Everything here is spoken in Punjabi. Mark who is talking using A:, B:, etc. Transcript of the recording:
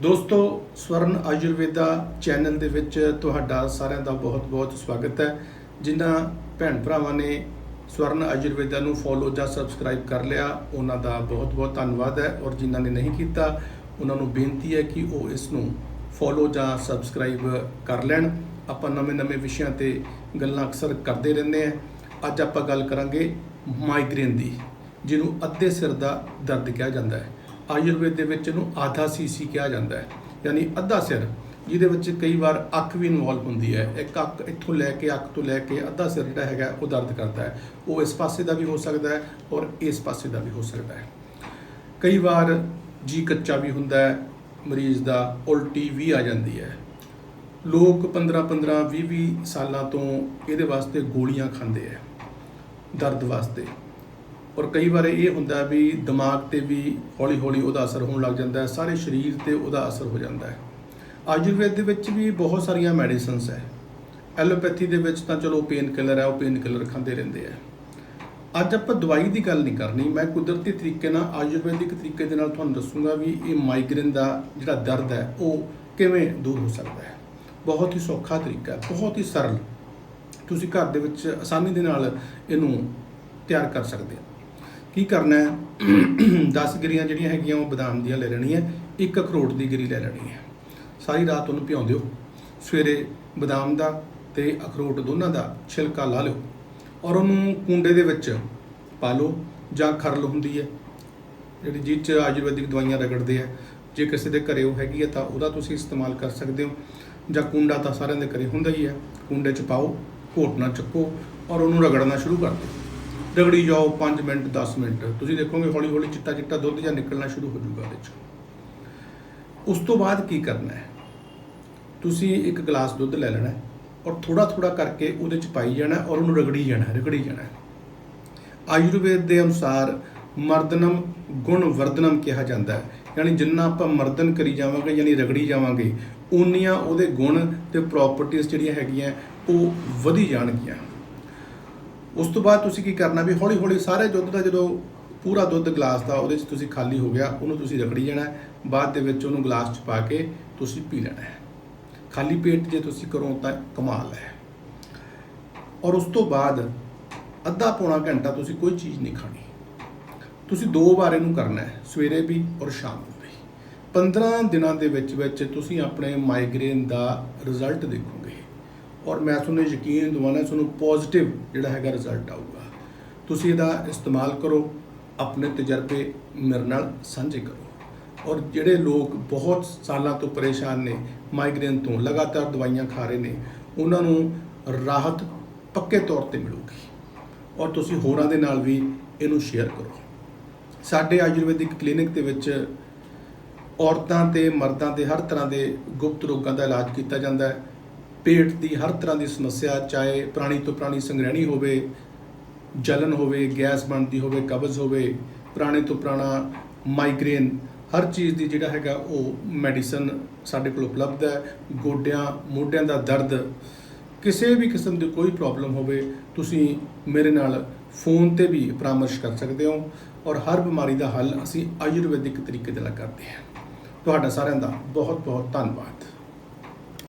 A: ਦੋਸਤੋ, ਸਵਰਨ ਆਯੁਰਵੇਦਾ ਚੈਨਲ ਦੇ ਵਿੱਚ ਤੁਹਾਡਾ ਸਾਰਿਆਂ ਦਾ ਬਹੁਤ-ਬਹੁਤ ਸਵਾਗਤ ਹੈ। ਜਿਨ੍ਹਾਂ ਭੈਣ ਭਰਾਵਾਂ ਨੇ ਸਵਰਨ ਆਯੁਰਵੇਦਾ ਨੂੰ ਫੋਲੋ ਜਾਂ ਸਬਸਕ੍ਰਾਈਬ ਕਰ ਲਿਆ, ਉਹਨਾਂ ਦਾ ਬਹੁਤ-ਬਹੁਤ ਧੰਨਵਾਦ ਹੈ। ਔਰ ਜਿਨ੍ਹਾਂ ਨੇ ਨਹੀਂ ਕੀਤਾ, ਉਹਨਾਂ ਨੂੰ ਬੇਨਤੀ ਹੈ ਕਿ ਉਹ ਇਸ ਨੂੰ ਫੋਲੋ ਜਾਂ ਸਬਸਕ੍ਰਾਈਬ ਕਰ ਲੈਣ। ਆਪਾਂ ਨਵੇਂ-ਨਵੇਂ ਵਿਸ਼ਿਆਂ ਤੇ ਗੱਲਾਂ ਅਕਸਰ ਕਰਦੇ ਰਹਿੰਦੇ ਹਾਂ। ਅੱਜ ਆਪਾਂ ਗੱਲ ਕਰਾਂਗੇ ਮਾਈਗ੍ਰੇਨ ਦੀ, ਜਿਹਨੂੰ ਅੱਧੇ ਸਿਰ ਦਾ ਦਰਦ ਕਿਹਾ ਜਾਂਦਾ ਹੈ। ਆਯੁਰਵੇਦ ਦੇ ਵਿੱਚ ਇਹਨੂੰ ਆਧਾ ਸੀਸੀ ਕਿਹਾ ਜਾਂਦਾ ਹੈ, ਯਾਨੀ ਅੱਧਾ ਸਿਰ, ਜਿਹਦੇ ਵਿੱਚ ਕਈ ਵਾਰ ਅੱਖ ਵੀ ਇਨਵੋਲਵ ਹੁੰਦੀ ਹੈ। ਇੱਕ ਅੱਖ ਇੱਥੋਂ ਲੈ ਕੇ, ਅੱਖ ਤੋਂ ਲੈ ਕੇ ਅੱਧਾ ਸਿਰ ਜਿਹੜਾ ਹੈਗਾ, ਉਹ ਦਰਦ ਕਰਦਾ ਹੈ। ਉਹ ਇਸ ਪਾਸੇ ਦਾ ਵੀ ਹੋ ਸਕਦਾ ਹੈ ਔਰ ਇਸ ਪਾਸੇ ਦਾ ਵੀ ਹੋ ਸਕਦਾ ਹੈ। ਕਈ ਵਾਰ ਜੀ ਕੱਚਾ ਵੀ ਹੁੰਦਾ ਹੈ, ਮਰੀਜ਼ ਦਾ ਉਲਟੀ ਵੀ ਆ ਜਾਂਦੀ ਹੈ। ਲੋਕ 15 15 20 20 ਸਾਲਾਂ ਤੋਂ ਇਹਦੇ ਵਾਸਤੇ ਗੋਲੀਆਂ ਖਾਂਦੇ ਆ ਦਰਦ ਵਾਸਤੇ। ਔਰ ਕਈ ਵਾਰ ਇਹ ਹੁੰਦਾ ਵੀ ਦਿਮਾਗ ਤੇ ਵੀ ਹੌਲੀ ਹੌਲੀ ਉਹਦਾ ਅਸਰ ਹੋਣ ਲੱਗ ਜਾਂਦਾ ਹੈ, ਸਾਰੇ ਸਰੀਰ ਤੇ ਉਹਦਾ ਅਸਰ ਹੋ ਜਾਂਦਾ ਹੈ। ਆਯੁਰਵੇਦ ਦੇ ਵਿੱਚ ਵੀ ਬਹੁਤ ਸਾਰੀਆਂ ਮੈਡੀਸਿਨਸ ਹੈ। ਐਲੋਪੈਥੀ ਦੇ ਵਿੱਚ ਤਾਂ ਚਲੋ ਪੇਨ ਕਿਲਰ ਹੈ, ਉਹ ਪੇਨ ਕਿਲਰ ਖਾਂਦੇ ਰਹਿੰਦੇ ਆ ਅੱਜ ਆਪਾਂ ਦਵਾਈ ਦੀ ਗੱਲ ਨਹੀਂ ਕਰਨੀ, ਮੈਂ ਕੁਦਰਤੀ ਤਰੀਕੇ ਨਾਲ, ਆਯੁਰਵੈਦਿਕ ਤਰੀਕੇ ਦੇ ਨਾਲ ਤੁਹਾਨੂੰ ਦੱਸੂਗਾ ਵੀ ਇਹ ਮਾਈਗ੍ਰੇਨ ਦਾ ਜਿਹੜਾ ਦਰਦ ਹੈ, ਉਹ ਕਿਵੇਂ ਦੂਰ ਹੋ ਸਕਦਾ ਹੈ। ਬਹੁਤ ਹੀ ਸੌਖਾ ਤਰੀਕਾ ਹੈ, ਬਹੁਤ ਹੀ ਸਰਲ। ਤੁਸੀਂ ਘਰ ਦੇ ਵਿੱਚ ਆਸਾਨੀ ਦੇ ਨਾਲ ਇਹਨੂੰ ਤਿਆਰ ਕਰ ਸਕਦੇ ਹੋ। ਕੀ ਕਰਨਾ ਹੈ? 10 ਗਿਰੀਆਂ ਜਿਹੜੀਆਂ ਹੈਗੀਆਂ ਉਹ ਬਦਾਮ ਦੀਆਂ ਲੈ ਲੈਣੀਆਂ, ਇੱਕ ਅਖਰੋਟ ਦੀ ਗਿਰੀ ਲੈ ਲੈਣੀ ਹੈ। ਸਾਰੀ ਰਾਤ ਉਹਨੂੰ ਭਿਉਂ ਦਿਓ ਸਵੇਰੇ ਬਦਾਮ ਦਾ ਤੇ ਅਖਰੋਟ ਦੋਨਾਂ ਦਾ ਛਿਲਕਾ ਲਾ ਲਿਓ ਔਰ ਉਹਨੂੰ ਕੁੰਡੇ ਦੇ ਵਿੱਚ ਪਾ ਲਓ ਜਾਂ ਖਰਲ ਹੁੰਦੀ ਹੈ। ਜਿਹੜੀ ਜਿਹ 'ਚ ਆਯੁਰਵੈਦਿਕ ਦਵਾਈਆਂ ਰਗੜਦੇ ਆ, ਜੇ ਕਿਸੇ ਦੇ ਘਰੇ ਉਹ ਹੈਗੀ ਹੈ ਤਾਂ ਉਹਦਾ ਤੁਸੀਂ ਇਸਤੇਮਾਲ ਕਰ ਸਕਦੇ ਹੋ। ਜਾਂ ਕੁੰਡਾ ਤਾਂ ਸਾਰਿਆਂ ਦੇ ਘਰੇ ਹੁੰਦਾ ਹੀ ਹੈ। ਕੁੰਡੇ 'ਚ ਪਾਓ ਘੋਟਣਾ ਚੱਕੋ ਔਰ ਉਹਨੂੰ ਰਗੜਨਾ ਸ਼ੁਰੂ ਕਰ ਦਿਓ। ਰਗੜੀ ਜਾਓ 5 ਮਿੰਟ 10 ਮਿੰਟ। ਤੁਸੀਂ ਦੇਖੋਗੇ ਹੌਲੀ ਹੌਲੀ ਚਿੱਟਾ ਚਿੱਟਾ ਦੁੱਧ ਜਾਂ ਨਿਕਲਣਾ ਸ਼ੁਰੂ ਹੋ ਜਾਊਗਾ ਉਹਦੇ 'ਚ। ਉਸ ਤੋਂ ਬਾਅਦ ਕੀ ਕਰਨਾ ਹੈ? ਤੁਸੀਂ ਇੱਕ ਗਲਾਸ ਦੁੱਧ ਲੈ ਲੈਣਾ ਔਰ ਥੋੜਾ ਥੋੜਾ ਕਰਕੇ ਉਹਦੇ 'ਚ ਪਾਈ ਜਾਣਾ ਔਰ ਉਹਨੂੰ ਰਗੜੀ ਜਾਣਾ ਰਗੜੀ ਜਾਣਾ ਆਯੁਰਵੇਦ ਦੇ ਅਨੁਸਾਰ ਮਰਦਨਮ ਗੁਣ ਵਰਧਨਮ ਕਿਹਾ ਜਾਂਦਾ ਹੈ। ਯਾਨੀ ਜਿੰਨਾ ਆਪਾਂ ਮਰਦਨ ਕਰੀ ਜਾਵਾਂਗੇ, ਯਾਨੀ ਰਗੜੀ ਜਾਵਾਂਗੇ ਉਨੀਆਂ ਉਹਦੇ ਗੁਣ ਤੇ ਪ੍ਰਾਪਰਟੀਆਂ ਜਿਹੜੀਆਂ ਹੈਗੀਆਂ, ਉਹ ਵਧੀ ਜਾਣਗੀਆਂ। ਉਸ ਤੋਂ ਬਾਅਦ ਤੁਸੀਂ ਕੀ ਕਰਨਾ ਵੀ ਹੌਲੀ ਹੌਲੀ ਸਾਰੇ ਦੁੱਧ ਦਾ ਜਦੋਂ ਪੂਰਾ ਦੁੱਧ ਗਲਾਸ ਦਾ ਉਹਦੇ 'ਚ ਤੁਸੀਂ ਖਾਲੀ ਹੋ ਗਿਆ, ਉਹਨੂੰ ਤੁਸੀਂ ਰਗੜੀ ਜਾਣਾ ਬਾਅਦ ਦੇ ਵਿੱਚ ਉਹਨੂੰ ਗਲਾਸ 'ਚ ਪਾ ਕੇ ਤੁਸੀਂ ਪੀ ਲੈਣਾ ਹੈ। ਖਾਲੀ ਪੇਟ ਜੇ ਤੁਸੀਂ ਕਰੋ ਤਾਂ ਕਮਾਲ ਹੈ। ਔਰ ਉਸ ਤੋਂ ਬਾਅਦ ਅੱਧਾ ਪੌਣਾ ਘੰਟਾ ਤੁਸੀਂ ਕੋਈ ਚੀਜ਼ ਨਹੀਂ ਖਾਣੀ। ਤੁਸੀਂ ਦੋ ਵਾਰ ਇਹਨੂੰ ਕਰਨਾ ਹੈ, ਸਵੇਰੇ ਵੀ ਔਰ ਸ਼ਾਮ ਨੂੰ ਵੀ। 15 ਦਿਨਾਂ ਦੇ ਵਿੱਚ ਵਿੱਚ ਤੁਸੀਂ ਆਪਣੇ ਮਾਈਗ੍ਰੇਨ ਦਾ ਰਿਜ਼ਲਟ ਦੇਖੋਗੇ। ਔਰ ਮੈਂ ਤੁਹਾਨੂੰ ਯਕੀਨ ਦਿਵਾਉਣਾ, ਤੁਹਾਨੂੰ ਪੋਜ਼ਿਟਿਵ ਜਿਹੜਾ ਹੈਗਾ ਰਿਜ਼ਲਟ ਆਊਗਾ। ਤੁਸੀਂ ਇਹਦਾ ਇਸਤੇਮਾਲ ਕਰੋ, ਆਪਣੇ ਤਜਰਬੇ ਮੇਰੇ ਨਾਲ ਸਾਂਝੇ ਕਰੋ। ਔਰ ਜਿਹੜੇ ਲੋਕ ਬਹੁਤ ਸਾਲਾਂ ਤੋਂ ਪਰੇਸ਼ਾਨ ਨੇ ਮਾਈਗ੍ਰੇਨ ਤੋਂ ਲਗਾਤਾਰ ਦਵਾਈਆਂ ਖਾ ਰਹੇ ਨੇ, ਉਹਨਾਂ ਨੂੰ ਰਾਹਤ ਪੱਕੇ ਤੌਰ ਤੇ ਮਿਲੂਗੀ। ਔਰ ਤੁਸੀਂ ਹੋਰਾਂ ਦੇ ਨਾਲ ਵੀ ਇਹਨੂੰ ਸ਼ੇਅਰ ਕਰੋ। ਸਾਡੇ ਆਯੁਰਵੈਦਿਕ ਕਲੀਨਿਕ ਦੇ ਵਿੱਚ ਔਰਤਾਂ ਤੇ ਮਰਦਾਂ ਦੇ ਹਰ ਤਰ੍ਹਾਂ ਦੇ ਗੁਪਤ ਰੋਗਾਂ ਦਾ ਇਲਾਜ ਕੀਤਾ ਜਾਂਦਾ ਹੈ। ਪੇਟ ਦੀ ਹਰ ਤਰ੍ਹਾਂ ਦੀ ਸਮੱਸਿਆ, ਚਾਹੇ ਪੁਰਾਣੀ ਤੋਂ ਪੁਰਾਣੀ ਸੰਗ੍ਰਹਿਣੀ ਹੋਵੇ, ਜਲਨ ਹੋਵੇ, ਗੈਸ ਬਣਦੀ ਹੋਵੇ, ਕਬਜ਼ ਹੋਵੇ, ਪੁਰਾਣੇ ਤੋਂ ਪੁਰਾਣਾ ਮਾਈਗ੍ਰੇਨ ਹਰ ਚੀਜ਼ ਦੀ ਜਿਹੜਾ ਹੈਗਾ ਉਹ ਮੈਡੀਸਨ ਸਾਡੇ ਕੋਲ ਉਪਲਬਧ ਹੈ। ਗੋਡਿਆਂ, ਮੋਢਿਆਂ ਦਾ ਦਰਦ, ਕਿਸੇ ਵੀ ਕਿਸਮ ਦੀ ਕੋਈ ਪ੍ਰੋਬਲਮ ਹੋਵੇ, ਤੁਸੀਂ ਮੇਰੇ ਨਾਲ ਫੋਨ ਤੇ ਵੀ ਪਰਾਮਰਸ਼ ਕਰ ਸਕਦੇ ਹੋ ਔਰ ਹਰ ਬਿਮਾਰੀ ਦਾ ਹੱਲ ਅਸੀਂ ਆਯੁਰਵੈਦਿਕ ਤਰੀਕੇ ਦੇ ਨਾਲ ਕਰਦੇ ਹਾਂ। ਤੁਹਾਡਾ ਸਾਰਿਆਂ ਦਾ ਬਹੁਤ ਬਹੁਤ ਧੰਨਵਾਦ।